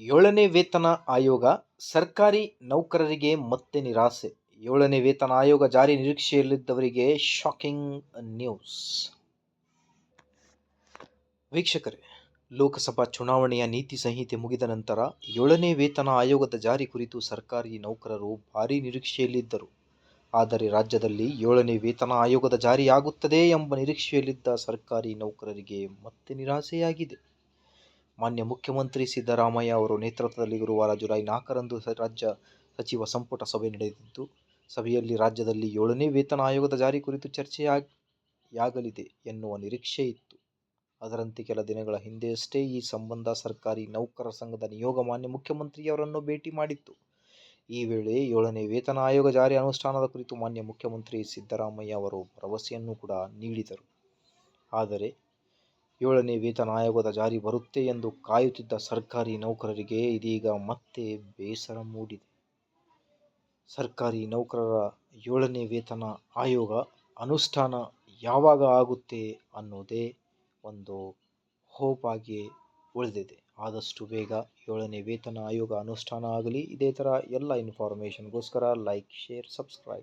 ಏಳನೇ ವೇತನ ಆಯೋಗ ಸರ್ಕಾರಿ ನೌಕರರಿಗೆ ಮತ್ತೆ ನಿರಾಸೆ. ಏಳನೇ ವೇತನ ಆಯೋಗ ಜಾರಿ ನಿರೀಕ್ಷೆಯಲ್ಲಿದ್ದವರಿಗೆ ಶಾಕಿಂಗ್ ನ್ಯೂಸ್ ವೀಕ್ಷಕರೇ, ಲೋಕಸಭಾ ಚುನಾವಣೆಯ ನೀತಿ ಸಂಹಿತೆ ಮುಗಿದ ನಂತರ ಏಳನೇ ವೇತನ ಆಯೋಗದ ಜಾರಿ ಕುರಿತು ಸರ್ಕಾರಿ ನೌಕರರು ಭಾರೀ ನಿರೀಕ್ಷೆಯಲ್ಲಿದ್ದರು. ಆದರೆ ರಾಜ್ಯದಲ್ಲಿ ಏಳನೇ ವೇತನ ಆಯೋಗದ ಜಾರಿಯಾಗುತ್ತದೆ ಎಂಬ ನಿರೀಕ್ಷೆಯಲ್ಲಿದ್ದ ಸರ್ಕಾರಿ ನೌಕರರಿಗೆ ಮತ್ತೆ ನಿರಾಸೆಯಾಗಿದೆ. ಮಾನ್ಯ ಮುಖ್ಯಮಂತ್ರಿ ಸಿದ್ದರಾಮಯ್ಯ ಅವರು ನೇತೃತ್ವದಲ್ಲಿ ಗುರುವಾರ ಜುಲೈ ನಾಲ್ಕರಂದು ರಾಜ್ಯ ಸಚಿವ ಸಂಪುಟ ಸಭೆ ನಡೆದಿದ್ದು, ಸಭೆಯಲ್ಲಿ ರಾಜ್ಯದಲ್ಲಿ ಏಳನೇ ವೇತನ ಆಯೋಗದ ಜಾರಿ ಕುರಿತು ಚರ್ಚೆಯಾಗಲಿದೆ ಎನ್ನುವ ನಿರೀಕ್ಷೆ ಇತ್ತು. ಅದರಂತೆ ಕೆಲ ದಿನಗಳ ಹಿಂದೆಯಷ್ಟೇ ಈ ಸಂಬಂಧ ಸರ್ಕಾರಿ ನೌಕರರ ಸಂಘದ ನಿಯೋಗ ಮಾನ್ಯ ಮುಖ್ಯಮಂತ್ರಿಯವರನ್ನು ಭೇಟಿ ಮಾಡಿತ್ತು. ಈ ವೇಳೆ ಏಳನೇ ವೇತನ ಆಯೋಗ ಜಾರಿ ಅನುಷ್ಠಾನದ ಕುರಿತು ಮಾನ್ಯ ಮುಖ್ಯಮಂತ್ರಿ ಸಿದ್ದರಾಮಯ್ಯ ಅವರು ಭರವಸೆಯನ್ನು ಕೂಡ ನೀಡಿದರು. ಆದರೆ ಏಳನೇ ವೇತನ ಆಯೋಗದ ಜಾರಿ ಬರುತ್ತೆ ಎಂದು ಕಾಯುತ್ತಿದ್ದ ಸರ್ಕಾರಿ ನೌಕರರಿಗೆ ಇದೀಗ ಮತ್ತೆ ಬೇಸರ ಮೂಡಿದೆ. ಸರ್ಕಾರಿ ನೌಕರರ ಏಳನೇ ವೇತನ ಆಯೋಗ ಅನುಷ್ಠಾನ ಯಾವಾಗ ಆಗುತ್ತೆ ಅನ್ನೋದೇ ಒಂದು ಹೋಪ್ ಆಗಿ ಉಳಿದಿದೆ. ಆದಷ್ಟು ಬೇಗ ಏಳನೇ ವೇತನ ಆಯೋಗ ಅನುಷ್ಠಾನ ಆಗಲಿ. ಇದೇ ಥರ ಎಲ್ಲ ಇನ್ಫಾರ್ಮೇಷನ್ಗೋಸ್ಕರ ಲೈಕ್ ಶೇರ್ ಸಬ್ಸ್ಕ್ರೈಬ್